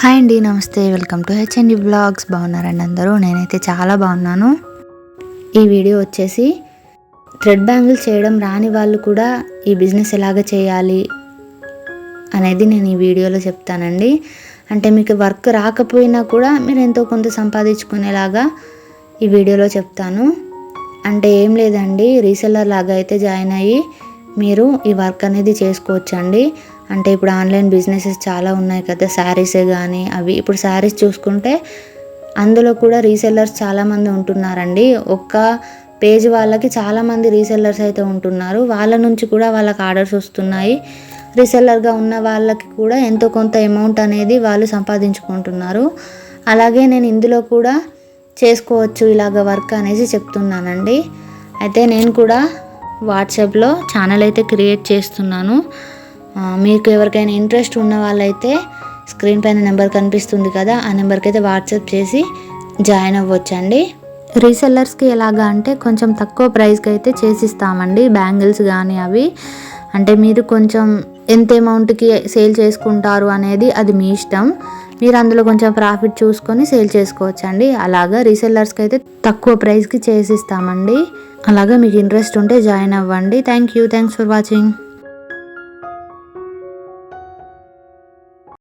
Hi అండి నమస్తే. Welcome to HMD blogs. బాగున్నారండి అందరూ? నేనైతే చాలా బాగున్నాను. ఈ వీడియో వచ్చేసి థ్రెడ్ బ్యాంగిల్ చేయడం రాని వాళ్ళు కూడా ఈ బిజినెస్ ఎలాగ చేయాలి అనేది నేను ఈ వీడియోలో చెప్తానండి. అంటే మీకు వర్క్ రాకపోయినా కూడా మీరు ఎంతో కొంత సంపాదించుకునేలాగా ఈ వీడియోలో చెప్తాను. అంటే ఏం లేదండి రీసెల్లర్ లాగా అయితే జాయిన్ అయ్యి మీరు ఈ వర్క్ అనేది చేసుకోవచ్చండి. అంటే ఇప్పుడు ఆన్లైన్ బిజినెసెస్ చాలా ఉన్నాయి కదా శారీసే కానీ అవి. ఇప్పుడు శారీస్ చూసుకుంటే అందులో కూడా రీసెల్లర్స్ చాలామంది ఉంటున్నారండి. ఒక్క పేజ్ వాళ్ళకి చాలామంది రీసెల్లర్స్ అయితే ఉంటున్నారు. వాళ్ళ నుంచి కూడా వాళ్ళకి ఆర్డర్స్ వస్తున్నాయి. రీసెల్లర్గా ఉన్న వాళ్ళకి కూడా ఎంతో కొంత అమౌంట్ అనేది వాళ్ళు సంపాదించుకుంటున్నారు. అలాగే నేను ఇందులో కూడా చేసుకోవచ్చు ఇలాగ వర్క్ అనేసి చెప్తున్నానండి. అయితే నేను కూడా వాట్సాప్లో ఛానల్ అయితే క్రియేట్ చేస్తున్నాను. మీకు ఎవరికైనా ఇంట్రెస్ట్ ఉన్న వాళ్ళైతే స్క్రీన్ పైన నెంబర్ కనిపిస్తుంది కదా ఆ నెంబర్కి అయితే వాట్సాప్ చేసి జాయిన్ అవ్వచ్చండి. రీసెల్లర్స్కి ఎలాగా అంటే కొంచెం తక్కువ ప్రైస్కి అయితే చేసిస్తామండి బ్యాంగిల్స్ కానీ అవి. అంటే మీరు కొంచెం ఎంత అమౌంట్కి సేల్ చేసుకుంటారు అనేది అది మీ ఇష్టం. మీరు అందులో కొంచెం ప్రాఫిట్ చూసుకొని సేల్ చేసుకోవచ్చండి. అలాగా రీసెల్లర్స్కి అయితే తక్కువ ప్రైస్కి చేసిస్తామండి. అలాగా మీకు ఇంట్రెస్ట్ ఉంటే జాయిన్ అవ్వండి. Thank you thanks for watching